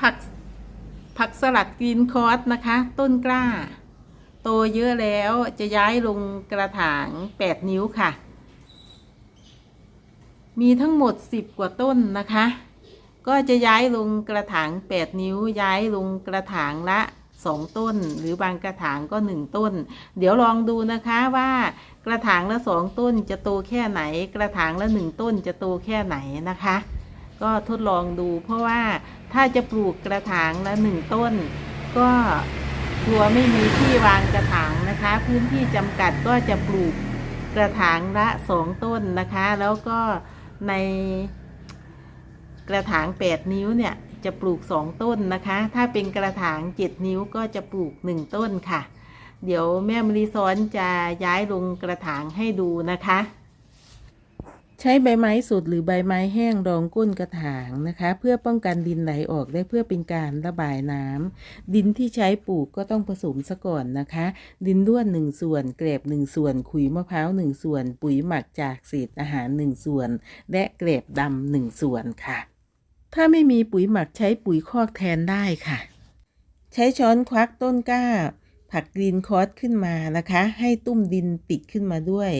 ผักผักสลัดกรีนคอร์สนะคะ ต้นกล้า โตเยอะแล้วจะย้ายลงกระถาง 8 นิ้วค่ะ มีทั้งหมด 10 กว่าต้นนะคะ ก็จะย้ายลงกระถาง 8 นิ้ว ย้ายลงกระถางละ2ต้นหรือบางกระถางก็1ต้น เดี๋ยวลองดูนะคะว่ากระถางละ2ต้นจะโตแค่ไหน กระถางละ1ต้นจะโตแค่ไหนนะคะ ก็ทดลองดู เพราะว่าถ้าจะปลูกกระถางละ1ต้น ก็กลัวไม่มีที่วางกระถางนะคะ พื้นที่จำกัดก็จะปลูกกระถางละ2ต้นนะคะ แล้วก็ในกระถาง 8 นิ้วเนี่ยจะปลูก 2 ต้นนะคะ ถ้าเป็นกระถาง 7 นิ้วก็จะปลูก 1 ต้นค่ะ เดี๋ยวแม่มรีซ้อนจะย้ายลงกระถางให้ดูนะคะ ใช้ใบไม้สดหรือใบไม้แห้งรองก้นกระถางนะคะ เพื่อป้องกันดินไหลออกและเพื่อเป็นการระบายน้ำดินที่ใช้ปลูกก็ต้องผสมซะก่อนนะคะ ดินด้วนหนึ่งส่วนเกลบหนึ่งส่วนขุยมะพร้าวหนึ่งส่วน ปุ๋ยหมักจากเศษอาหารหนึ่งส่วน และเกลบดำหนึ่งส่วนค่ะ ถ้าไม่มีปุ๋ยหมักใช้ปุ๋ยคอกแทนได้ค่ะ ใช้ช้อนควักต้นกล้าผักกรีนคอร์สขึ้นมานะคะ ให้ตุ้มดินติดขึ้นมาด้วย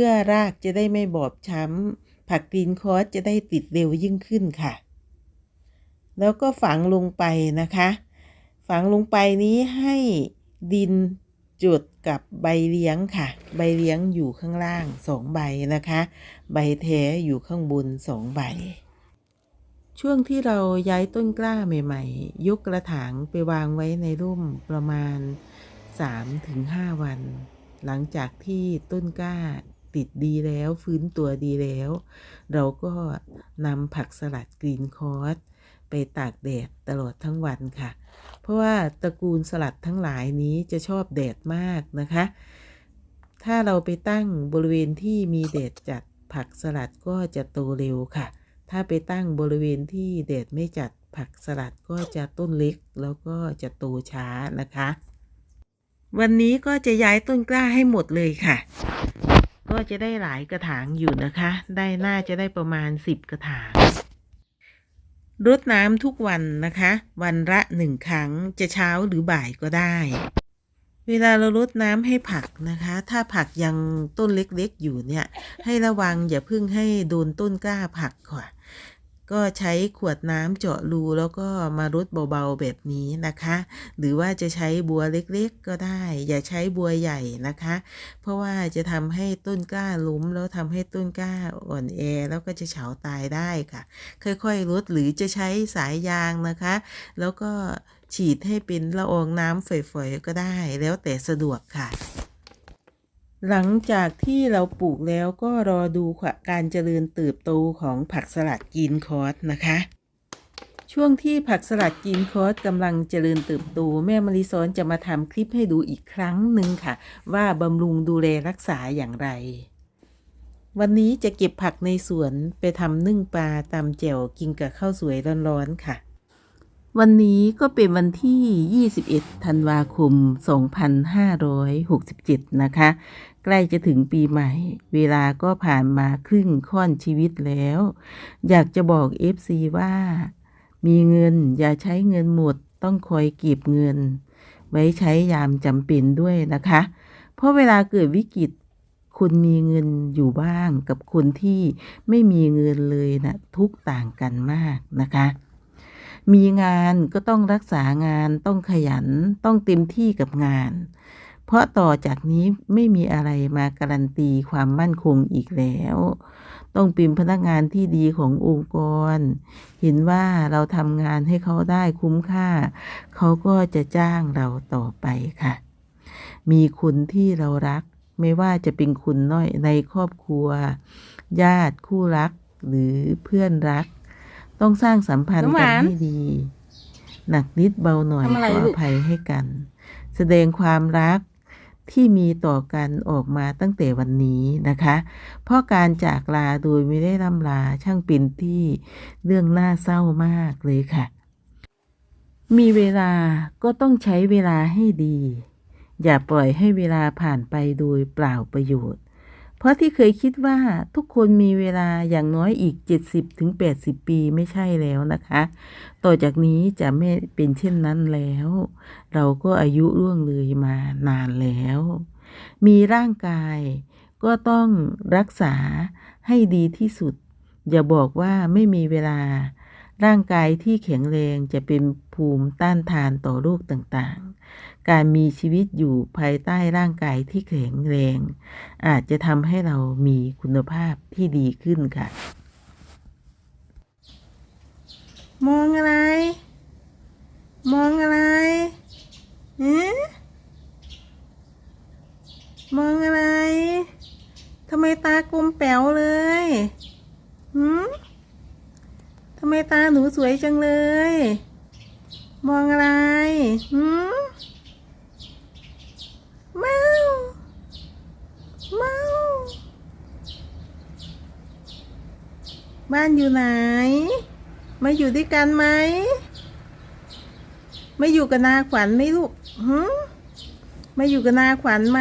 พื่อรากจะได้ไม่บอบช้ำ ผักกรีนคอร์สจะได้ติดเร็วยิ่งขึ้นค่ะ แล้วก็ฝังลงไปนะคะ ฝังลงไปนี้ให้ดินจุดกับใบเลี้ยงค่ะ ใบเลี้ยงอยู่ข้างล่างสองใบนะคะ ใบแท้อยู่ข้างบนสองใบ ช่วงที่เราย้ายต้นกล้าใหม่ ๆ ยกกระถางไปวางไว้ในร่มประมาณ 3-5 วัน หลังจากที่ต้นกล้า ติดดีแล้ว ฟื้นตัวดีแล้ว เราก็นำผักสลัดกรีนคอร์สไปตากแดดตลอดทั้งวันค่ะ เพราะว่าตระกูลสลัดทั้งหลายนี้จะชอบแดดมากนะคะ ถ้าเราไปตั้งบริเวณที่มีแดดจัดผักสลัดก็จะโตเร็วค่ะ ถ้าไปตั้งบริเวณที่แดดไม่จัดผักสลัดก็จะต้นเล็กแล้วก็จะโตช้านะคะ วันนี้ก็จะย้ายต้นกล้าให้หมดเลยค่ะ ก็จะได้หลายกระถางอยู่นะคะ ได้น่าจะได้ประมาณสิบกระถางรดน้ำทุกวันนะคะ วันละหนึ่งครั้งจะเช้าหรือบ่ายก็ได้ เวลาเรารดน้ำให้ผักนะคะ ถ้าผักยังต้นเล็กๆอยู่เนี่ย ให้ระวังอย่าเพิ่งให้โดนต้นกล้าผักค่ะ ก็ใช้ขวดน้ำเจาะรูแล้วก็มารดเบาๆแบบนี้นะคะ หรือว่าจะใช้บัวเล็กๆก็ได้ อย่าใช้บัวใหญ่นะคะ เพราะว่าจะทำให้ต้นกล้าล้มแล้วทำให้ต้นกล้าอ่อนแอแล้วก็จะเฉาตายได้ค่ะ ค่อยๆลดหรือจะใช้สายยางนะคะ แล้วก็ฉีดให้เป็นละอองน้ำฝอยๆก็ได้ แล้วแต่สะดวกค่ะ หลังจากที่เราปลูกแล้วก็รอดูการเจริญเติบโตของผักสลัดกีนคอร์สนะคะ ช่วงที่ผักสลัดกีนคอร์สกำลังเจริญเติบโต แม่มาริซอนจะมาทำคลิปให้ดูอีกครั้งหนึ่งค่ะ ว่าบำรุงดูแลรักษาอย่างไร วันนี้จะเก็บผักในสวนไปทำนึ่งปลาตำแจ่วกินกับข้าวสวยร้อนๆค่ะ วันนี้ก็เป็นวันที่ 21 ธันวาคม 2567 นะคะ ใกล้จะถึงปีใหม่ เวลาก็ผ่านมาครึ่งค่อนชีวิตแล้ว อยากจะบอก FC ว่า มีเงินอย่าใช้เงินหมด ต้องคอยเก็บเงิน ไว้ใช้ยามจำเป็นด้วยนะคะ เพราะเวลาเกิดวิกฤตคนมีเงินอยู่บ้างกับคนที่ไม่มีเงินเลยนะทุกต่างกันมากนะคะ มีงานก็ต้องรักษางาน ต้องขยัน ต้องเต็มที่กับงาน เพราะต่อจากนี้ไม่มีอะไรมาการันตีความมั่นคงอีกแล้ว ต้องเป็นพนักงานที่ดีขององค์กร เห็นว่าเราทำงานให้เขาได้คุ้มค่า เขาก็จะจ้างเราต่อไปค่ะ มีคนที่เรารักไม่ว่าจะเป็นคุณน้อยในครอบครัว ญาติคู่รักหรือเพื่อนรัก ต้องสร้างสัมพันธ์น้ำหกันวานให้ดี หนักนิดเบาหน่อยทำอะไรก็ลูอกภัยให้กัน แสดงความรักที่มีต่อกันออกมาตั้งแต่วันนี้นะคะ เพราะการจากลาโดยไม่ได้ร่ำลาช่างเป็นที่เรื่องน่าเศร้ามากเลยค่ะ มีเวลาก็ต้องใช้เวลาให้ดี อย่าปล่อยให้เวลาผ่านไปโดยเปล่าประโยชน์ เพราะที่เคยคิดว่าทุกคนมีเวลาอย่างน้อยอีก 70ถึง80 ปีไม่ใช่แล้วนะคะ ต่อจากนี้จะไม่เป็นเช่นนั้นแล้ว เราก็อายุล่วงเลยมานานแล้ว มีร่างกายก็ต้องรักษาให้ดีที่สุด อย่าบอกว่าไม่มีเวลา ร่างกายที่แข็งแรงจะเป็นภูมิต้านทานต่อโรคต่างๆ การมีชีวิตอยู่ภายใต้ร่างกายที่แข็งแรง อาจจะทำให้เรามีคุณภาพที่ดีขึ้นค่ะ มองอะไร มองอะไรฮะมองอะไรทำไมตากลมแป๋วเลยหืมทำไมตาหนูสวยจังเลย มองอะไรหืมเมาเมา บ้านอยู่ไหน มาอยู่ด้วยกันไหม ไมาอยู่กับนาขวัญไหมลูกหืมมาอยู่กับนาขวัญไหม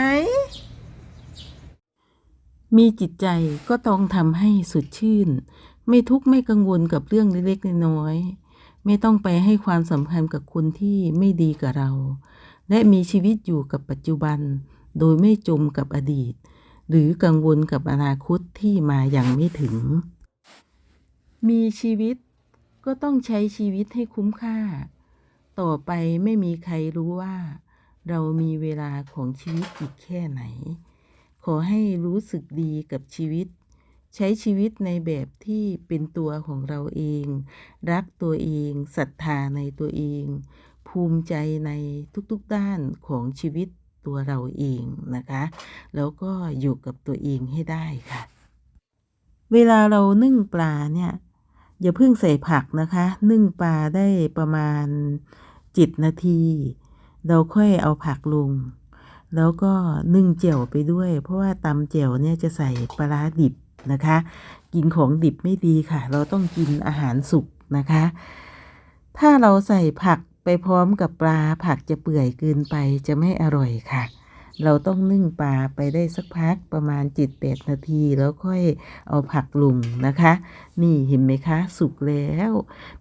มีจิตใจก็ต้องทำให้สดชื่น ไม่ทุกข์ไม่กังวลกับเรื่องเล็กๆน้อยๆ ไม่ต้องไปให้ความสำคัญกับคนที่ไม่ดีกับเรา และมีชีวิตอยู่กับปัจจุบัน โดยไม่จมกับอดีต หรือกังวลกับอนาคตที่มาอย่างไม่ถึง มีชีวิตก็ต้องใช้ชีวิตให้คุ้มค่า ต่อไปไม่มีใครรู้ว่า เรามีเวลาของชีวิตอีกแค่ไหน ขอให้รู้สึกดีกับชีวิต ใช้ชีวิตในแบบที่เป็นตัวของเราเอง รักตัวเองศรัทธาในตัวเอง ภูมิใจในทุกๆด้านของชีวิตตัวเราเองนะคะ แล้วก็อยู่กับตัวเองให้ได้ค่ะ เวลาเรานึ่งปลาเนี่ย อย่าเพิ่งใส่ผักนะคะ นึ่งปลาได้ประมาณจิตนาที เราค่อยเอาผักลง แล้วก็นึ่งแจ่วไปด้วย เพราะว่าตำแจ่วเนี่ยจะใส่ปลาดิบนะคะ กินของดิบไม่ดีค่ะ เราต้องกินอาหารสุกนะคะ ถ้าเราใส่ผักไปพร้อมกับปลาผักจะเปื่อยเกินไปจะไม่อร่อยค่ะ เราต้องนึ่งปลาไปได้สักพักประมาณจิตแปดนาที แล้วค่อยเอาผักลงนะคะ นี่เห็นไหมคะ สุกแล้ว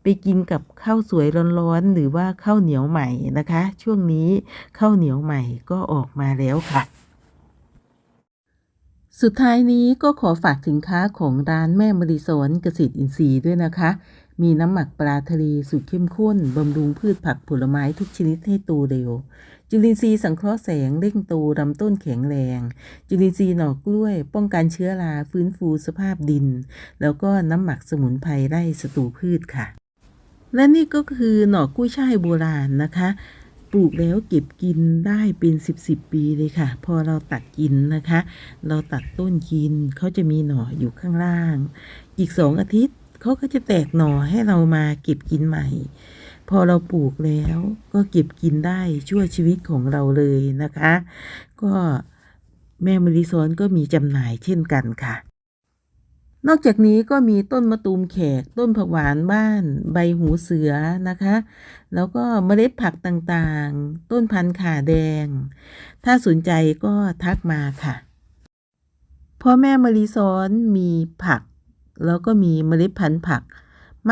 ไปกินกับข้าวสวยร้อนๆหรือว่าข้าวเหนียวใหม่นะคะ ช่วงนี้ข้าวเหนียวใหม่ก็ออกมาแล้วค่ะสุดท้ายนี้ก็ขอฝากสินค้าของร้านแม่มริสอนเกษตรอินทรีย์ด้วยนะคะ มีน้ำหมักปลาทะเลสูตรเข้มข้น บำรุงพืชผักผลไม้ทุกชนิดให้โตเร็ว จุลินทรีย์สังเคราะห์แสงเร่งโตลำต้นแข็งแรง จุลินทรีย์หน่อกล้วย ป้องกันเชื้อราฟื้นฟูสภาพดิน แล้วก็น้ำหมักสมุนไพรไร่ศัตรูพืชค่ะ และนี่ก็คือหน่อกุ้ยช่ายโบราณนะคะปลูกแล้วเก็บกินได้เป็นสิบสิบปีเลยค่ะ พอเราตัดกินนะคะ เราตัดต้นกินเขาจะมีหน่ออยู่ข้างล่าง อีกสองอาทิตย์ เขาก็จะแตกหน่อให้เรามาเก็บกินใหม่ พอเราปลูกแล้วก็เก็บกินได้ชั่วชีวิตของเราเลยนะคะ ก็แม่มะลิซ้อนก็มีจำหน่ายเช่นกันค่ะนอกจากนี้ก็มีต้นมะตูมแขก ต้นผักหวานบ้าน ใบหูเสือนะคะ แล้วก็เมล็ดผักต่างๆ ต้นพันธุ์ข่าแดง ถ้าสนใจก็ทักมาค่ะพ่อแม่มะลิซ้อนมีผัก แล้วก็มีเมล็ดพันธุ์ผัก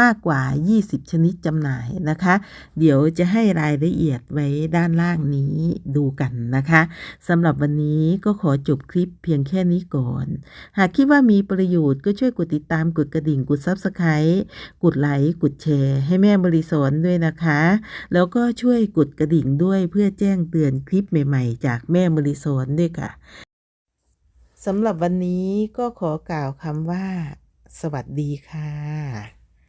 มากกว่า 20 ชนิดจำหน่ายนะคะ เดี๋ยวจะให้รายละเอียดไว้ด้านล่างนี้ดูกันนะคะสำหรับวันนี้ก็ขอจบคลิปเพียงแค่นี้ก่อน หากคิดว่ามีประโยชน์ก็ช่วยกดติดตามกดกระดิ่ง กด Subscribe กดไลค์กดแชร์ ให้แม่บริสอนด้วยนะคะ แล้วก็ช่วยกดกระดิ่งด้วยเพื่อแจ้งเตือนคลิปใหม่ๆ จากแม่บริสอนด้วยค่ะสำหรับวันนี้ก็ขอกล่าวคำว่า สวัสดีค่ะ